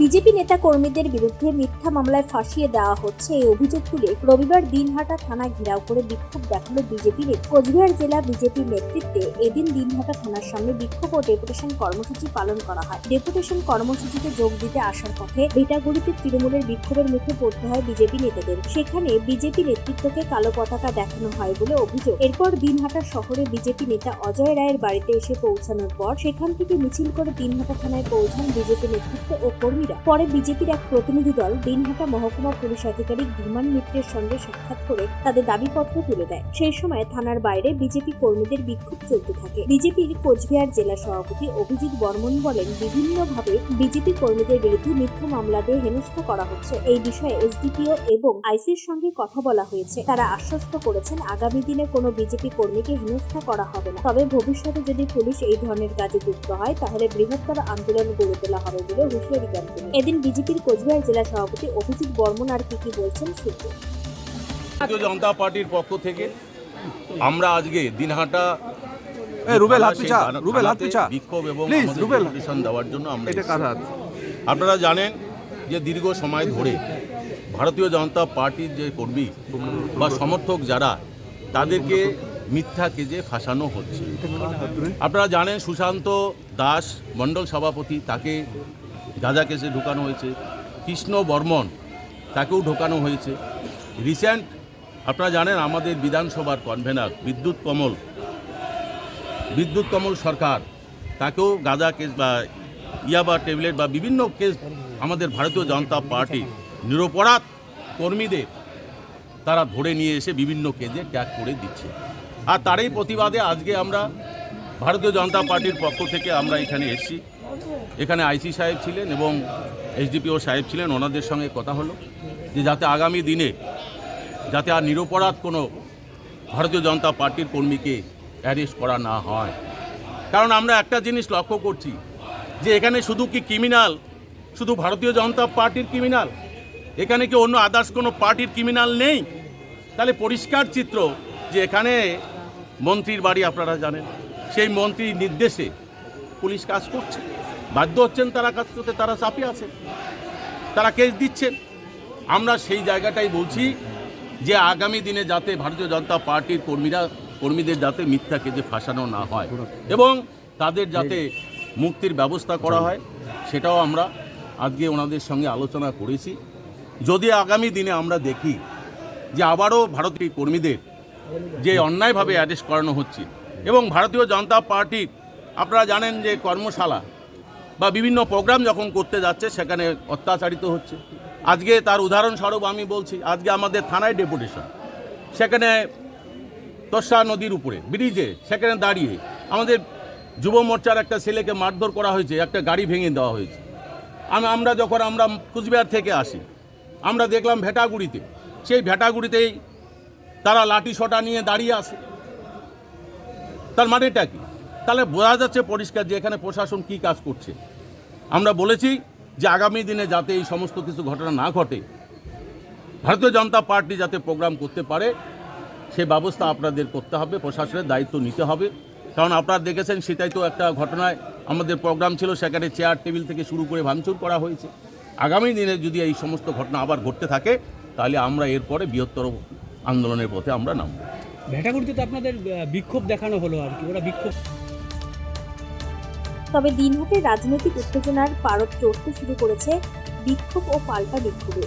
BJP নেতা কর্মীদের বিরুদ্ধে মিথ্যা মামলায় ফাঁসিয়ে দেওয়া হচ্ছে এই অভিযোগ তুলে রবিবার দিনহাটা থানা ঘেরাও করে বিক্ষোভ দেখাল বিজেপি কোচবিহার জেলা বিজেপির নেতৃত্বে এদিন দিনহাটা থানার সামনে বিক্ষোভ ও ডেপুটেশন কর্মসূচি পালন করা হয়। ডেপুটেশন কর্মসূচিতে যোগ দিতে আসার পথে ভেটাগুড়িতে তৃণমূলের বিক্ষোভের মুখে পড়তে হয় বিজেপি নেতাদের। সেখানে বিজেপি নেতৃত্বকে কালো পতাকা দেখানো হয় বলে অভিযোগ। এরপর দিনহাটা শহরে বিজেপি নেতা অজয় রায়ের বাড়িতে এসে পৌঁছানোর পর সেখান থেকে মিছিল করে দিনহাটা থানায় পৌঁছান বিজেপি নেতৃত্ব ও কর্মীরা পরে বিজেপির এক প্রতিনিধি দল দিনহাটা মহকুমা পুলিশ আধিকারিক ধীমান মিত্রের সঙ্গে সাক্ষাৎ করে তাদের দাবিপত্র তুলে দেয়। সেই সময় থানার বাইরে বিজেপি কর্মীদের বিক্ষোভ চলতে থাকে। বিজেপির কোচবিহার জেলা সভাপতি অভিজিৎ বর্মন বলেন, বিভিন্নভাবে বিজেপি কর্মীদের বিরুদ্ধে মিথ্যা মামলা দিয়ে হেনস্থা করা হচ্ছে। এই বিষয়ে এসডিপিও এবং আইসির সঙ্গে কথা বলা হয়েছে। তারা আশ্বস্ত করেছেন, আগামী দিনে কোনো বিজেপি কর্মীকে হেনস্থা করা হবে না। তবে ভবিষ্যতে যদি পুলিশ এই ধরনের কাজে যুক্ত হয়, তাহলে বৃহত্তর আন্দোলন গড়ে তোলা হবে বলে হুঁশিয়ারি দেন এদিন বিজেপির কোচবিহার জেলা সভাপতি অভিজিৎ বর্মন আর কি কি বলছেন শুনব ভারতীয় জনতা পার্টির পক্ষ থেকে আমরা আজকে দিনহাটা রুবেল, হাত পিছা, রুবেল, হাত পিছা। বিক্ষোভ এবং রুবেল। দেওয়ার জন্য আমরা। আপনারা জানেন যে দীর্ঘ সময় ধরে ভারতীয় জনতা পার্টির যে কর্মী বা সমর্থক যারা তাদেরকে মিথ্যা কেজে ফাঁসানো হচ্ছে আপনারা জানেন সুশান্ত দাস মণ্ডল সভাপতি তাকে গাঁজা কেসে ঢোকানো হয়েছে। কৃষ্ণ বর্মন তাকেও ঢোকানো হয়েছে। রিসেন্ট, আপনারা জানেন আমাদের বিধানসভার কনভেনার বিদ্যুৎ কমল। বিদ্যুৎ কমল সরকার, তাকেও গাঁজা কেস বা ইয়াবা ট্যাবলেট বা বিভিন্ন কেস আমাদের ভারতীয় জনতা পার্টি নিরপরাধ কর্মীদের তারা ধরে নিয়ে এসে বিভিন্ন কেজে ট্যাগ করে দিচ্ছে। আর তারই প্রতিবাদে আজকে আমরা ভারতীয় জনতা পার্টির পক্ষ থেকে আমরা এখানে এসেছি। এখানে আইসি সাহেব ছিলেন এবং এসডিপিও সাহেব ছিলেন, ওনাদের সঙ্গে কথা হলো যে যাতে আগামী দিনে যাতে আর নিরপরাধ কোনো ভারতীয় জনতা পার্টির কর্মীকে অ্যারেস্ট করা না হয়। কারণ আমরা একটা জিনিস লক্ষ্য করছি যে এখানে শুধু কি ক্রিমিনাল শুধু ভারতীয় জনতা পার্টির ক্রিমিনাল এখানে কি অন্য আদার্স কোনো পার্টির ক্রিমিনাল নেই? তাহলে পরিষ্কার চিত্র যে এখানে মন্ত্রীর বাড়ি আপনারা জানেন, সেই মন্ত্রীর নির্দেশে পুলিশ কাজ করছে। বাধ্য হচ্ছেন তারা করতে, তারা চাপে আছেন তারা কেস দিচ্ছেন আমরা সেই জায়গাটাই বলছি যে আগামী দিনে যাতে ভারতীয় জনতা পার্টির কর্মীরা, কর্মীদের যাতে মিথ্যা কেজে ফাঁসানো না হয় এবং তাদের যাতে মুক্তির ব্যবস্থা করা হয়, সেটাও আমরা আজকে ওনাদের সঙ্গে আলোচনা করেছি। যদি আগামী দিনে আমরা দেখি যে আবারও ভারতীয় কর্মীদের যে অন্যায়ভাবে অ্যারেস্ট করানো হচ্ছে এবং ভারতীয় জনতা পার্টির, আপনারা জানেন যে কর্মশালা বা বিভিন্ন প্রোগ্রাম যখন করতে যাচ্ছে, সেখানে অত্যাচারিত হচ্ছে। আজকে তার উদাহরণস্বরূপ আমি বলছি, আজকে আমাদের থানায় ডেপুটেশন। সেখানে তসা নদীর উপরে, ব্রিজে সেখানে দাঁড়িয়ে আমাদের যুব মোর্চার একটা ছেলেকে মারধর করা হয়েছে, একটা গাড়ি ভেঙে দেওয়া হয়েছে। আমি, আমরা যখন আমরা কুচবিহার থেকে আসি, আমরা দেখলাম ভেটাগুড়িতে, সেই ভেটাগুড়িতেই তারা লাঠি সোটা নিয়ে দাঁড়িয়ে আছে। তার মানেটা কি? তাহলে বোঝা যাচ্ছে পরিষ্কার যে এখানে প্রশাসন কি কাজ করছে। আমরা বলেছি যে আগামী দিনে যাতে এই সমস্ত কিছু ঘটনা না ঘটে, ভারতীয় জনতা পার্টি যাতে প্রোগ্রাম করতে পারে, সে ব্যবস্থা আপনাদের করতে হবে, প্রশাসনের দায়িত্ব নিতে হবে। কারণ আপনারা দেখেছেন সেটাই তো একটা ঘটনায় আমাদের প্রোগ্রাম ছিল, সেখানে চেয়ার টেবিল থেকে শুরু করে ভাঙচুর করা হয়েছে। আগামী দিনে যদি এই সমস্ত ঘটনা আবার ঘটতে থাকে, তাহলে আমরা এরপরে বৃহত্তর আন্দোলনের পথে আমরা নামব। ভেটাগুড়িতে তো আপনাদের বিক্ষোভ দেখানো হলো আর কি, ওরা বিক্ষোভ তবে দিনহাটে রাজনৈতিক উত্তেজনার পারদ চড়তে শুরু করেছে বিক্ষোভ ও পাল্টা বিক্ষোভে।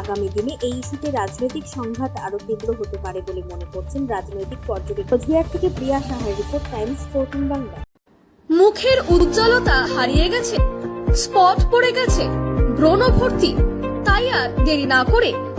আগামী দিনে এই ইস্যুতে রাজনৈতিক সংঘাত আরও তীব্র হতে পারে বলে মনে করছেন রাজনৈতিক পর্যবেক্ষক। কোচবিহার থেকে প্রিয়া সাহার রিপোর্ট, টাইমস ফোরটিন বাংলা। মুখের উজ্জ্বলতা হারিয়ে গেছে, স্পট পড়ে গেছে, ব্রণ ভর্তি। তাই আর দেরি না করে